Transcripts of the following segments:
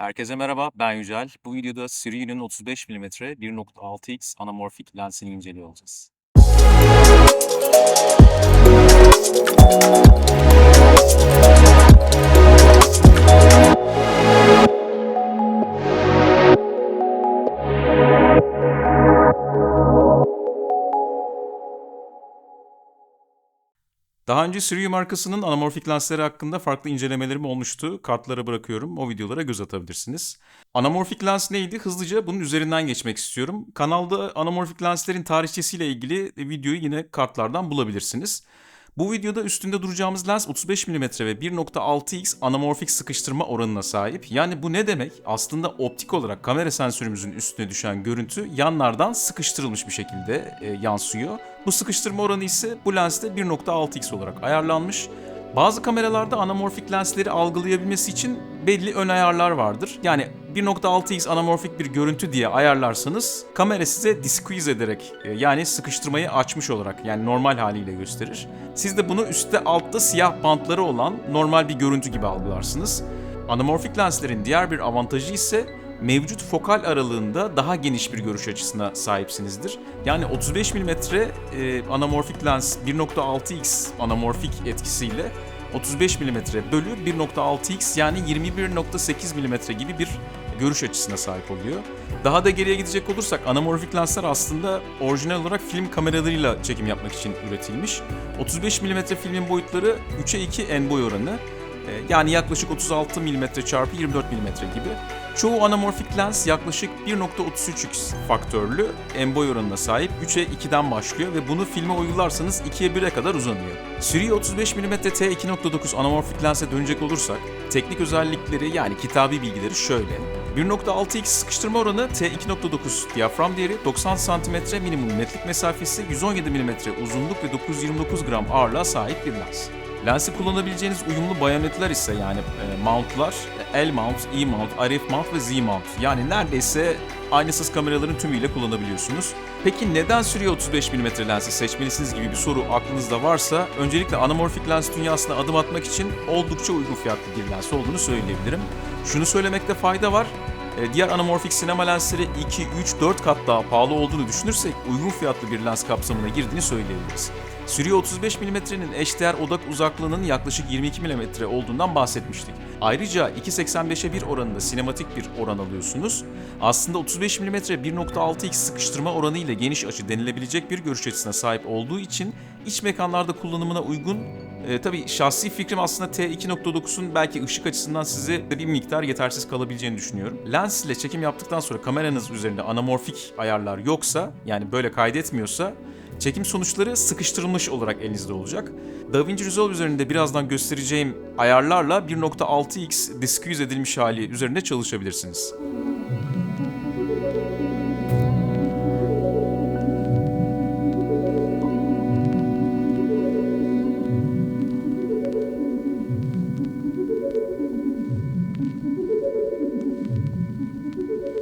Herkese merhaba, ben Yücel. Bu videoda Siri'nin 35 mm 1.6x anamorfik lensini inceliyor olacağız. Daha önce Sirius markasının anamorfik lensleri hakkında farklı incelemelerim olmuştu. Kartlara bırakıyorum. O videolara göz atabilirsiniz. Anamorfik lens neydi? Hızlıca bunun üzerinden geçmek istiyorum. Kanalda anamorfik lenslerin tarihçesiyle ilgili videoyu yine kartlardan bulabilirsiniz. Bu videoda üstünde duracağımız lens 35 mm ve 1.6x anamorfik sıkıştırma oranına sahip. Yani bu ne demek? Aslında optik olarak kamera sensörümüzün üstüne düşen görüntü yanlardan sıkıştırılmış bir şekilde e, yansıyor. Bu sıkıştırma oranı ise bu lenste 1.6x olarak ayarlanmış. Bazı kameralarda anamorfik lensleri algılayabilmesi için belli ön ayarlar vardır. Yani 1.6x anamorfik bir görüntü diye ayarlarsanız kamera size disqueeze ederek e, yani sıkıştırmayı açmış olarak yani normal haliyle gösterir. Siz de bunu üstte altta siyah bantları olan normal bir görüntü gibi algılarsınız. Anamorfik lenslerin diğer bir avantajı ise mevcut fokal aralığında daha geniş bir görüş açısına sahipsinizdir. Yani 35 mm e, anamorfik lens 1.6x anamorfik etkisiyle 35 mm bölü 1.6x yani 21.8 mm gibi bir görüş açısına sahip oluyor. Daha da geriye gidecek olursak anamorfik lensler aslında orijinal olarak film kameralarıyla çekim yapmak için üretilmiş. 35 mm filmin boyutları 3'e 2 en boy oranı. E, Yani yaklaşık 36 mm çarpı 24 mm gibi. Çoğu anamorfik lens yaklaşık 1.33x faktörlü en boy oranına sahip 3'e 2'den başlıyor ve bunu filme uygularsanız 2'ye 1'e kadar uzanıyor. Siri 35 mm t2.9 anamorfik lense dönecek olursak teknik özellikleri yani kitabi bilgileri şöyle. 1.6x sıkıştırma oranı T2.9 diyafram değeri 90 cm minimum netlik mesafesi 117 mm uzunluk ve 929 gram ağırlığa sahip bir lens. Lensi kullanabileceğiniz uyumlu bayonetler ise yani e, mountlar L mount, E mount, RF mount ve Z mount. Yani neredeyse aynasız kameraların tümüyle kullanabiliyorsunuz. Peki neden Sirius 35 mm lensi seçmelisiniz gibi bir soru aklınızda varsa öncelikle anamorfik lens dünyasına adım atmak için oldukça uygun fiyatlı bir lens olduğunu söyleyebilirim. Şunu söylemekte fayda var. E, Diğer anamorfik sinema lensleri 2, 3, 4 kat daha pahalı olduğunu düşünürsek uygun fiyatlı bir lens kapsamına girdiğini söyleyebiliriz. Sirius 35 mm'nin eşdeğer odak uzaklığının yaklaşık 22 mm olduğundan bahsetmiştik. Ayrıca 2.85'e 1 oranında sinematik bir oran alıyorsunuz. Aslında 35 mm 1.6x sıkıştırma oranı ile geniş açı denilebilecek bir görüş açısına sahip olduğu için iç mekanlarda kullanımına uygun e, tabii şahsi fikrim aslında T2.9'un belki ışık açısından size bir miktar yetersiz kalabileceğini düşünüyorum. Lens ile çekim yaptıktan sonra kameranız üzerinde anamorfik ayarlar yoksa yani böyle kaydetmiyorsa çekim sonuçları sıkıştırılmış olarak elinizde olacak. DaVinci Resolve üzerinde birazdan göstereceğim ayarlarla 1.6x disqueeze edilmiş hali üzerinde çalışabilirsiniz.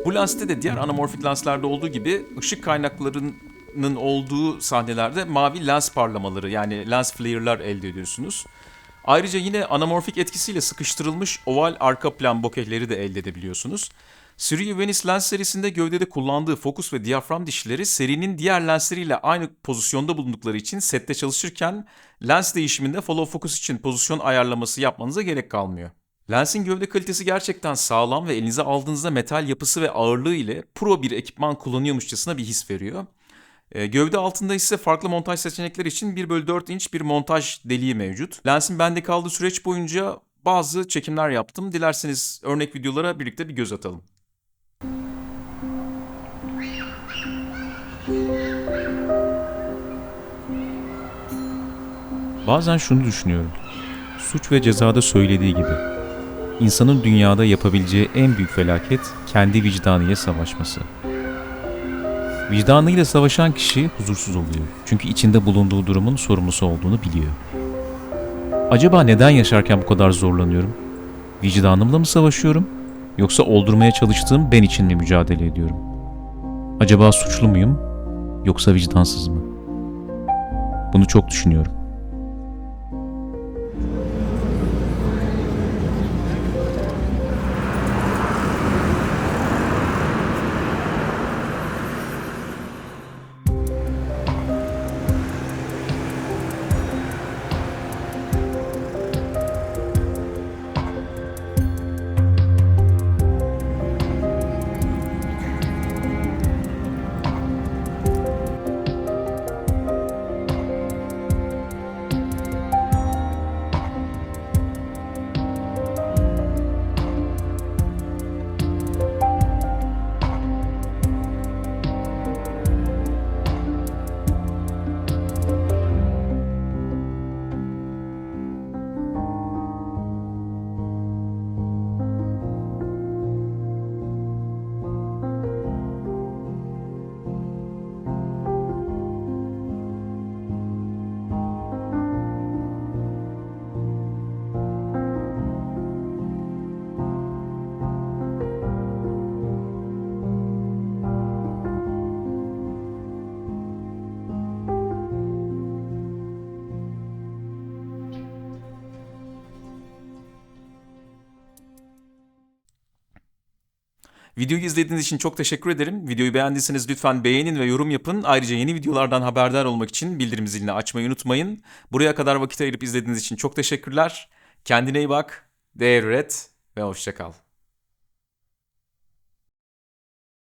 Bu lenste de diğer anamorfik lenslerde olduğu gibi ışık kaynaklarının olduğu sahnelerde mavi lens parlamaları yani lens flare'lar elde ediyorsunuz. Ayrıca yine anamorfik etkisiyle sıkıştırılmış oval arka plan bokehleri de elde edebiliyorsunuz. Sirius Venice lens serisinde gövdede kullandığı fokus ve diyafram dişleri serinin diğer lensleriyle aynı pozisyonda bulundukları için sette çalışırken lens değişiminde follow focus için pozisyon ayarlaması yapmanıza gerek kalmıyor. Lensin gövde kalitesi gerçekten sağlam ve elinize aldığınızda metal yapısı ve ağırlığı ile pro bir ekipman kullanıyormuşçasına bir his veriyor. E, gövde altında ise farklı montaj seçenekleri için 1 bölü 4 inç bir montaj deliği mevcut. Lensin bende kaldığı süreç boyunca bazı çekimler yaptım. Dilerseniz örnek videolara birlikte bir göz atalım. Bazen şunu düşünüyorum. Suç ve cezada söylediği gibi. insanın dünyada yapabileceği en büyük felaket kendi vicdanıyla savaşması. Vicdanıyla savaşan kişi huzursuz oluyor. Çünkü içinde bulunduğu durumun sorumlusu olduğunu biliyor. Acaba neden yaşarken bu kadar zorlanıyorum? Vicdanımla mı savaşıyorum? Yoksa oldurmaya çalıştığım ben için mi mücadele ediyorum? Acaba suçlu muyum? Yoksa vicdansız mı? Bunu çok düşünüyorum. Videoyu izlediğiniz için çok teşekkür ederim. Videoyu beğendiyseniz lütfen beğenin ve yorum yapın. Ayrıca yeni videolardan haberdar olmak için bildirim zilini açmayı unutmayın. Buraya kadar vakit ayırıp izlediğiniz için çok teşekkürler. Kendine iyi bak, değer üret ve hoşça kal.